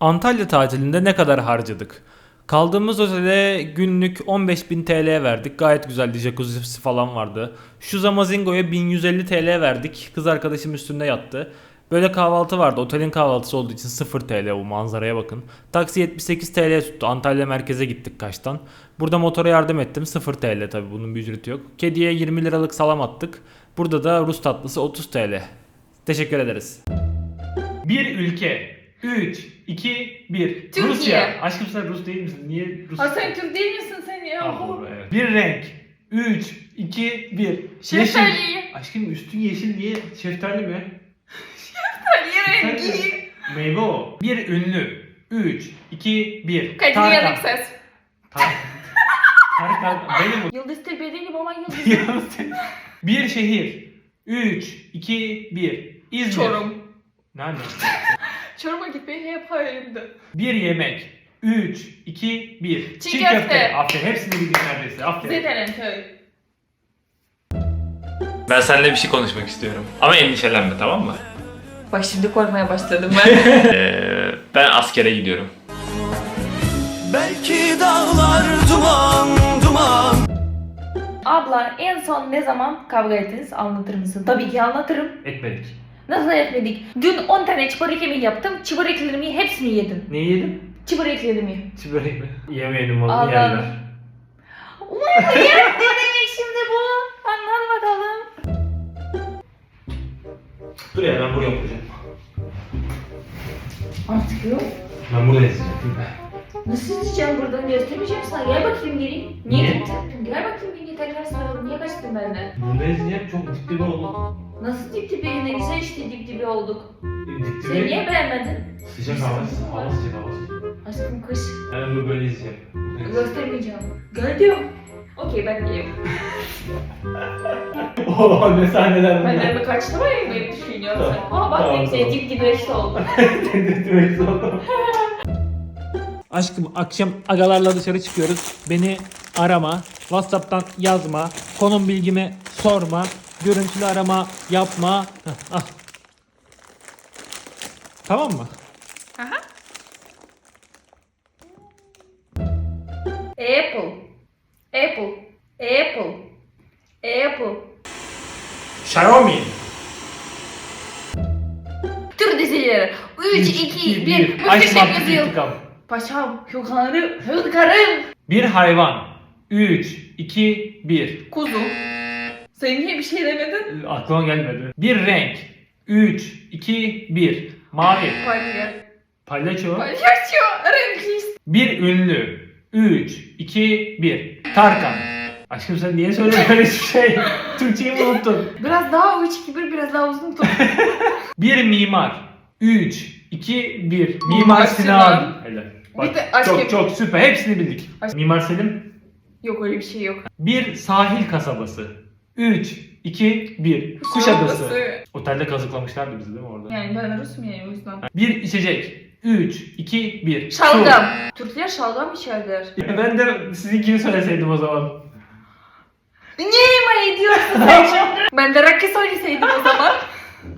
Antalya tatilinde ne kadar harcadık? Kaldığımız otele günlük 15.000 TL verdik. Gayet güzeldi. Jacuzzi'si falan vardı. Şu Zamazingo'ya 1150 TL verdik. Kız arkadaşım üstünde yattı. Böyle kahvaltı vardı. Otelin kahvaltısı olduğu için 0 TL o manzaraya bakın. Taksi 78 TL tuttu. Antalya merkeze gittik kaçtan. Burada motora yardım ettim. 0 TL tabi bunun bir ücreti yok. Kediye 20 liralık salam attık. Burada da Rus tatlısı 30 TL. Teşekkür ederiz. Bir ülke. 3, 2, 1. Türkiye. Rusya. Aşkım sen Rus değil misin? Niye Rus? Ha sen Türk değil misin sen ya? Ah, doğru, evet. Bir renk. 3, 2, 1. Şeftali. Aşkım üstün yeşil niye? Şeftali mi? Şeftali rengi. Meyve o. Bir ünlü. 3, 2, 1. Kadiriyalik ses. Tarkan. Benim bu. Yıldız Tilbe değilim ama Yıldız. Yalnız- bir şehir. 3, 2, 1. İzmir. Çorum. Nerede? Çorum'a gitmeyi hep hayalimdi. Bir yemek. 3, 2, 1. Çiğ köfte. Aferin. Hepsini bildik neredeyse. Aferin. Zeterenköy. Ben seninle bir şey konuşmak istiyorum. Ama endişelenme tamam mı? Bak şimdi korkmaya başladım ben. Ee, ben askere gidiyorum. Belki dağlar duman duman Abla en son ne zaman kavga ettiniz anlatır mısın? Tabii ki anlatırım. Etmedik. Nasıl etmedik? Dün 10 tane çibarek yemeği yaptım. Çibareklerimi hepsini yedin. Ne yedim? Çibareklerimi. Çibrek mi? Yemeyelim oğlum Allah'ım. yerler. Ulan ne demek şimdi bu? Anlat bakalım. Dur ya ben buraya oturacağım. Artık yok. Ben burada yazacağım. Nasıl izleyeceğim buradan göstermeyeceğim sana. Gel bakayım geri. Niye, Niye? Gel bakayım geri tekrar soralım. Niye kaçtın benden? Burada yazacağım çok dip dibe oldu. Nasıl dip dibe ne güzel işte dip dibe olduk. Dip Sen niye beğenmedin? Sıcak hava, hava sıcak hava sıcak. Aşkım kış. Ben bunu böyle izleyeceğim. Göstermeyeceğim. Gel diyorum. Okey ben diyeyim. Oo ne sahneler Benden mi kaçtı mı ya böyle düşünüyorsun? Aa bak ne Tamam, güzel tamam. dip dibe işte oldu. Aşkım akşam agalarla dışarı çıkıyoruz. Beni arama, Whatsapp'tan yazma, konum bilgimi sorma, görüntülü arama yapma. Heh, ah. Tamam mı? Apple. Apple. Apple. Apple. Xiaomi. Tür dizileri. 3, 2, 1. Muhteşem yüzyıl. Paşam, hünkârım, hünkârım. Bir hayvan. 3, 2, 1. Kuzu. Sen niye bir şey demedin? Aklıma gelmedi. Bir renk. 3, 2, 1. Mavi. Palyaço. Palyaço. Palyaço. Renkli. Bir ünlü. 3, 2, 1. Tarkan. Aşkım sen niye söylüyorsun öyle bir şey? Türkçeyi mi unuttun? Biraz daha 3, 2, 1 biraz daha uzun tut. Bir mimar. 3, 2, 1. Mimar Mimar Sinan. Sinan. Helal. Bak, de aşk çok çok süper. Hepsini bildik. Aşk- Mimar Selim. Yok öyle bir şey yok. Bir sahil kasabası. 3, 2, 1. Kuşadası. Otelde kazıklamışlardı bizi değil mi orada? Yani ben Rus'um ya o yüzden. Bir içecek. 3, 2, 1. Şalgam. Türkler şalgam içerler. Ben de sizinkini söyleseydim o zaman. Niye ima ediyorsun sen şimdi? ben de rakı söyleseydim o zaman.